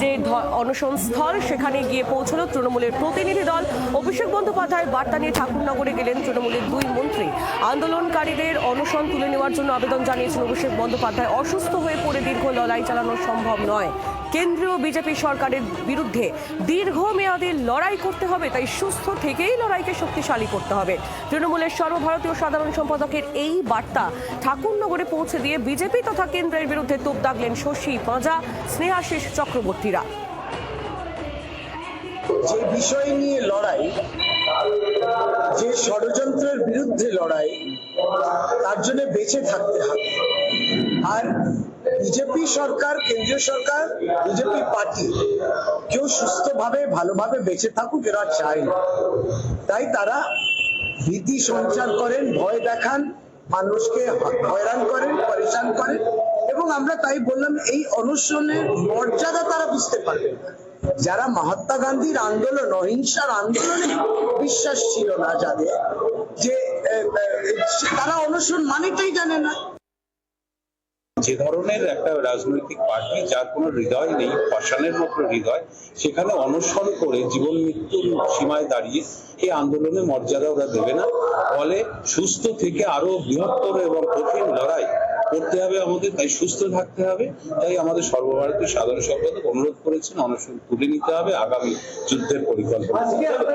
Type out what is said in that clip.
যে অনশন স্থল, সেখানে গিয়ে পৌঁছলো তৃণমূলের প্রতিনিধি দল। অভিষেক বন্দ্যোপাধ্যায় বার্তা নিয়ে ঠাকুরনগরে গেলেন তৃণমূলের দুই মন্ত্রী। আন্দোলনকারীদের অনশন তুলে নেওয়ার জন্য আবেদন জানিয়েছেন অভিষেক বন্দ্যোপাধ্যায়। অসুস্থ হয়ে পড়ে দীর্ঘ লড়াই চালানো সম্ভব নয়। কেন্দ্রীয় বিজেপি সরকারের বিরুদ্ধে দীর্ঘমেয়াদী লড়াই করতে হবে, তাই সুস্থ থেকেই লড়াইকে শক্তিশালী করতে হবে। তৃণমূলের সর্বভারতীয় সাধারণ সম্পাদকের এই বার্তা ঠাকুরনগরে পৌঁছে দিয়ে বিজেপি তথা কেন্দ্রের বিরুদ্ধে তোপ দাগলেন শশী পাঁজা স্নেহাশিস চক্রবর্তীরা। যে বিষয় নিয়ে লড়াই, যে ষড়যন্ত্রের বিরুদ্ধে লড়াই, তার জন্য বেঁচে থাকতে হবে। আর বিজেপি সরকার, কেন্দ্রীয় সরকার, বিজেপি পার্টি কেউ সুস্থভাবে, ভালোভাবে বেঁচে থাকুক এরা চায় না। তাই তারা ভীতি সঞ্চার করেন, ভয় দেখান, মানুষকে হয়রান করেন, পরেশান করেন এবং আমরা তাই বললাম, এই অনুষ্ঠানের মর্যাদা তারা বুঝতে পারবেন না। যারা মহাত্মা গান্ধীর আন্দোলন, অহিংসার আন্দোলনে বিশ্বাস ছিল না যাদের, যে তারা অনুষ্ঠান মানেটাই জানে না। যে ধরনের একটা রাজনৈতিক পার্টি যার কোনো হৃদয় নেই, পাষাণের মতো হৃদয়, সেখানে অনশন করে জীবন মৃত্যুর সীমায় দাঁড়িয়ে এই আন্দোলনের মর্যাদা ওরা দেবে না ফলে সুস্থ থেকে আরও বৃহত্তর এবং কঠিন লড়াই করতে হবে আমাদের, তাই সুস্থ থাকতে হবে তাই আমাদের সর্বভারতীয় সাধারণ সম্পাদক অনুরোধ করেছেন, অনশন তুলে নিতে হবে আগামী যুদ্ধের পরিকল্পনা।